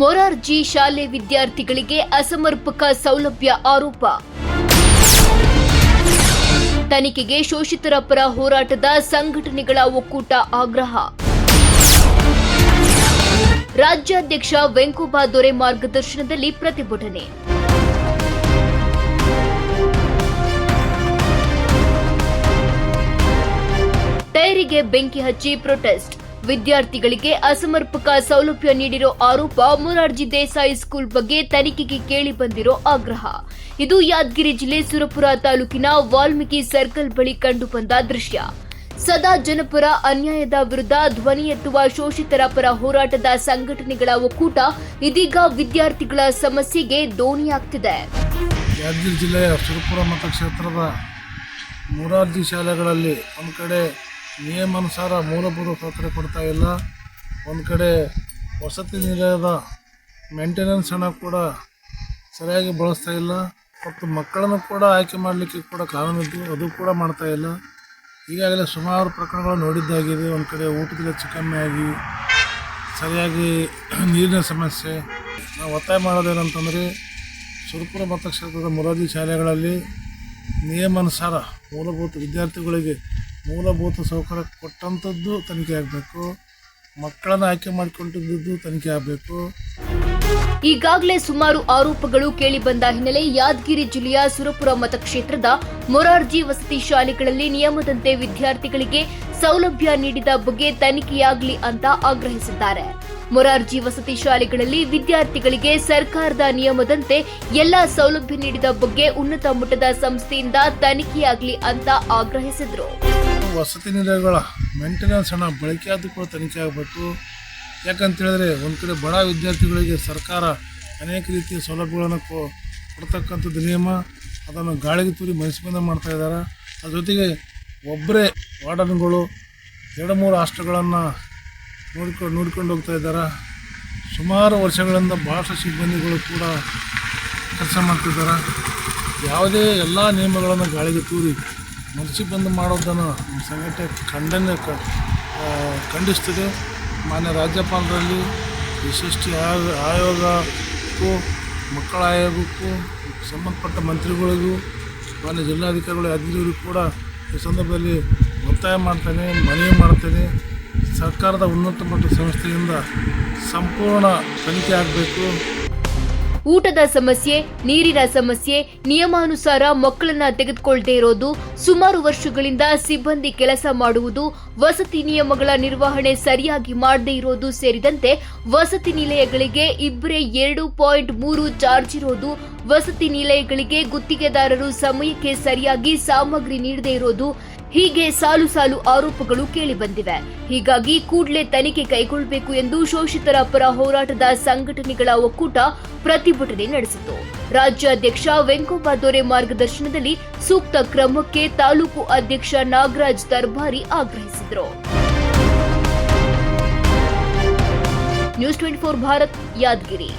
ಮೊರಾರ್ಜಿ ಶಾಲೆ ವಿದ್ಯಾರ್ಥಿಗಳಿಗೆ ಅಸಮರ್ಪಕ ಸೌಲಭ್ಯ ಆರೋಪ. ತನಿಖೆಗೆ ಶೋಷಿತರ ಪರ ಹೋರಾಟದ ಸಂಘಟನೆಗಳ ಒಕ್ಕೂಟ ಆಗ್ರಹ. ರಾಜ್ಯಾಧ್ಯಕ್ಷ ವೆಂಕೋಬಾ ದೊರೆ ಮಾರ್ಗದರ್ಶನದಲ್ಲಿ ಪ್ರತಿಭಟನೆ. ಟೈರಿಗೆ ಬೆಂಕಿ ಹಚ್ಚಿ ಪ್ರೊಟೆಸ್ಟ್. ವಿದ್ಯಾರ್ಥಿಗಳಿಗೆ ಅಸಮರ್ಪಕ ಸೌಲಭ್ಯ ನೀಡಿರೋ ಆರೋಪ ಮೊರಾರ್ಜಿ ದೇಸಾಯಿ ಸ್ಕೂಲ್ ಬಗ್ಗೆ ತನಿಖೆಗೆ ಕೇಳಿ ಬಂದಿರೋ ಆಗ್ರಹ. ಇದು ಯಾದಗಿರಿ ಜಿಲ್ಲೆ ಸುರಪುರ ತಾಲೂಕಿನ ವಾಲ್ಮೀಕಿ ಸರ್ಕಲ್ ಬಳಿ ಕಂಡುಬಂದ ದೃಶ್ಯ. ಸದಾ ಜನಪರ ಅನ್ಯಾಯದ ವಿರುದ್ಧ ಧ್ವನಿ ಎತ್ತುವ ಶೋಷಿತರ ಪರ ಹೋರಾಟದ ಸಂಘಟನೆಗಳ ಒಕ್ಕೂಟ ಇದೀಗ ವಿದ್ಯಾರ್ಥಿಗಳ ಸಮಸ್ಯೆಗೆ ದೋಣಿಯಾಗ್ತಿದೆ. ಯಾದಗಿರಿ ಜಿಲ್ಲೆಯ ಸುರಪುರ ಮತಕ್ಷೇತ್ರದ ಮೂರಾರ್ಜಿ ಶಾಲೆಗಳಲ್ಲಿ ಒಂದು ಕಡೆ ನಿಯಮಾನುಸಾರ ಮೂಲಭೂತ ಸೌಕರ್ಯ ಕೊಡ್ತಾ ಇಲ್ಲ. ಒಂದು ಕಡೆ ವಸತಿ ನಿಲಯದ ಮೇಂಟೆನೆನ್ಸ್ ಹಣ ಕೂಡ ಸರಿಯಾಗಿ ಬಳಸ್ತಾ ಇಲ್ಲ. ಮತ್ತು ಮಕ್ಕಳನ್ನು ಕೂಡ ಆಯ್ಕೆ ಮಾಡಲಿಕ್ಕೆ ಕೂಡ ಕಾನೂನಿದ್ದು ಅದು ಕೂಡ ಮಾಡ್ತಾ ಇಲ್ಲ. ಈಗಾಗಲೇ ಸುಮಾರು ಪ್ರಕರಣಗಳು ನೋಡಿದ್ದಾಗಿದೆ. ಒಂದು ಕಡೆ ಊಟದ ಕಮ್ಮಿ ಆಗಿ ಸರಿಯಾಗಿ ನೀರಿನ ಸಮಸ್ಯೆ. ನಾವು ಒತ್ತಾಯ ಮಾಡೋದೇನಂತಂದರೆ ಸುರಪುರ ಮತಕ್ಷೇತ್ರದ ಮೊರಾದಿ ಶಾಲೆಗಳಲ್ಲಿ ನಿಯಮಾನುಸಾರ ಮೂಲಭೂತ ವಿದ್ಯಾರ್ಥಿಗಳಿಗೆ ಮೂಲಭೂತ ಸೌಕರ್ಯ ಕೊಟ್ಟಂಥದ್ದು ತನಿಖೆ ಆಗಬೇಕು. ಮಕ್ಕಳನ್ನು ಆಯ್ಕೆ ಮಾಡಿಕೊಂಡಿದ್ದು ತನಿಖೆ ಆಗಬೇಕು. ಈಗಾಗಲೇ ಸುಮಾರು ಆರೋಪಗಳು ಕೇಳಿಬಂದ ಹಿನ್ನೆಲೆ ಯಾದಗಿರಿ ಜಿಲ್ಲೆಯ ಸುರಪುರ ಮತಕ್ಷೇತ್ರದ ಮೊರಾರ್ಜಿ ವಸತಿ ಶಾಲೆಗಳಲ್ಲಿ ನಿಯಮದಂತೆ ವಿದ್ಯಾರ್ಥಿಗಳಿಗೆ ಸೌಲಭ್ಯ ನೀಡಿದ ಬಗ್ಗೆ ತನಿಖೆಯಾಗಲಿ ಅಂತ ಆಗ್ರಹಿಸಿದ್ದಾರೆ. ಮೊರಾರ್ಜಿ ವಸತಿ ಶಾಲೆಗಳಲ್ಲಿ ವಿದ್ಯಾರ್ಥಿಗಳಿಗೆ ಸರ್ಕಾರದ ನಿಯಮದಂತೆ ಎಲ್ಲಾ ಸೌಲಭ್ಯ ನೀಡಿದ ಬಗ್ಗೆ ಉನ್ನತ ಮಟ್ಟದ ಸಂಸ್ಥೆಯಿಂದ ತನಿಖೆಯಾಗಲಿ ಅಂತ ಆಗ್ರಹಿಸಿದ್ರು. ವಸತಿ ನಿಲಯಗಳ ಮೇಂಟೆನೆನ್ಸ್ ಹಣ ಬಳಕೆಯಾದ ಕೂಡ ತನಿಖೆ ಆಗಬೇಕು. ಯಾಕಂತೇಳಿದ್ರೆ ಒಂದು ಕಡೆ ಬಡ ವಿದ್ಯಾರ್ಥಿಗಳಿಗೆ ಸರ್ಕಾರ ಅನೇಕ ರೀತಿಯ ಸೌಲಭ್ಯಗಳನ್ನು ಕೊ, ಕೊಡ್ತಕ್ಕಂಥದ್ದು ನಿಯಮ. ಅದನ್ನು ಗಾಳಿಗೆ ತೂರಿ ಮನಸ್ಸಿಂದ ಮಾಡ್ತಾ ಇದ್ದಾರೆ. ಅದ್ರ ಜೊತೆಗೆ ಒಬ್ಬರೇ ವಾರ್ಡನ್ಗಳು ಎರಡು ಮೂರು ಹಾಸ್ಟೆಲ್ಗಳನ್ನು ನೋಡ್ಕೊಂಡು ನೋಡ್ಕೊಂಡು ಹೋಗ್ತಾ ಇದ್ದಾರೆ. ಸುಮಾರು ವರ್ಷಗಳಿಂದ ಭಾಳಷ್ಟು ಸಿಬ್ಬಂದಿಗಳು ಕೂಡ ಕೆಲಸ ಮಾಡ್ತಿದ್ದಾರೆ. ಯಾವುದೇ ಎಲ್ಲ ನಿಯಮಗಳನ್ನು ಗಾಳಿಗೆ ತೂರಿ ಮನಸ್ಸಿಗೆ ಬಂದು ಮಾಡೋದನ್ನು ಸಂಘಟನೆ ಖಂಡನೆ ಖಂಡಿಸ್ತಿದೆ. ಮಾನ್ಯ ರಾಜ್ಯಪಾಲರಲ್ಲಿ ಎಸ್ ಎಸ್ ಟಿ ಆಯೋಗಕ್ಕೂ, ಮಕ್ಕಳ ಆಯೋಗಕ್ಕೂ, ಸಂಬಂಧಪಟ್ಟ ಮಂತ್ರಿಗಳಿಗೂ, ಮಾನ್ಯ ಜಿಲ್ಲಾಧಿಕಾರಿಗಳು ಕೂಡ ಈ ಸಂದರ್ಭದಲ್ಲಿ ಒತ್ತಾಯ ಮಾಡ್ತೇನೆ, ಮನವಿ ಮಾಡ್ತೇನೆ. ಸರ್ಕಾರದ ಉನ್ನತ ಮಟ್ಟದ ಸಂಸ್ಥೆಯಿಂದ ಸಂಪೂರ್ಣ ತನಿಖೆ ಆಗಬೇಕು. ಊಟದ ಸಮಸ್ಯೆ, ನೀರಿನ ಸಮಸ್ಯೆ, ನಿಯಮಾನುಸಾರ ಮಕ್ಕಳನ್ನ ತೆಗೆದುಕೊಳ್ಳದೆ ಇರೋದು, ಸುಮಾರು ವರ್ಷಗಳಿಂದ ಸಿಬ್ಬಂದಿ ಕೆಲಸ ಮಾಡುವುದು, ವಸತಿ ನಿಯಮಗಳ ನಿರ್ವಹಣೆ ಸರಿಯಾಗಿ ಮಾಡದೇ ಇರೋದು ಸೇರಿದಂತೆ ವಸತಿ ನಿಲಯಗಳಿಗೆ ಇಬ್ಬರೇ ಎರಡು ಪಾಯಿಂಟ್ ಮೂರು ಚಾರ್ಜ್ ಇರೋದು, ವಸತಿ ನಿಲಯಗಳಿಗೆ ಗುತ್ತಿಗೆದಾರರು ಸಮಯಕ್ಕೆ ಸರಿಯಾಗಿ ಸಾಮಗ್ರಿ ನೀಡದೇ ಇರೋದು ಹೀಗೆ ಸಾಲು ಸಾಲು ಆರೋಪಗಳು ಕೇಳಿಬಂದಿವೆ ಹೀಗಾಗಿ ಕೂಡಲೇ ತನಿಖೆ ಕೈಗೊಳ್ಳಬೇಕು ಎಂದು ಶೋಷಿತರ ಪರ ಹೋರಾಟದ ಸಂಘಟನೆಗಳ ಒಕ್ಕೂಟ ಪ್ರತಿಭಟನೆ ನಡೆಸಿತು ರಾಜ್ಯಾಧ್ಯಕ್ಷ ವೆಂಕೋಬಾ ದೊರೆ ಮಾರ್ಗದರ್ಶನದಲ್ಲಿ ಸೂಕ್ತ ಕ್ರಮಕ್ಕೆ ತಾಲೂಕು ಅಧ್ಯಕ್ಷ ನಾಗರಾಜ್ ದರ್ಬಾರಿ ಆಗ್ರಹಿಸಿದರು. News twenty four Bharat Yadgir.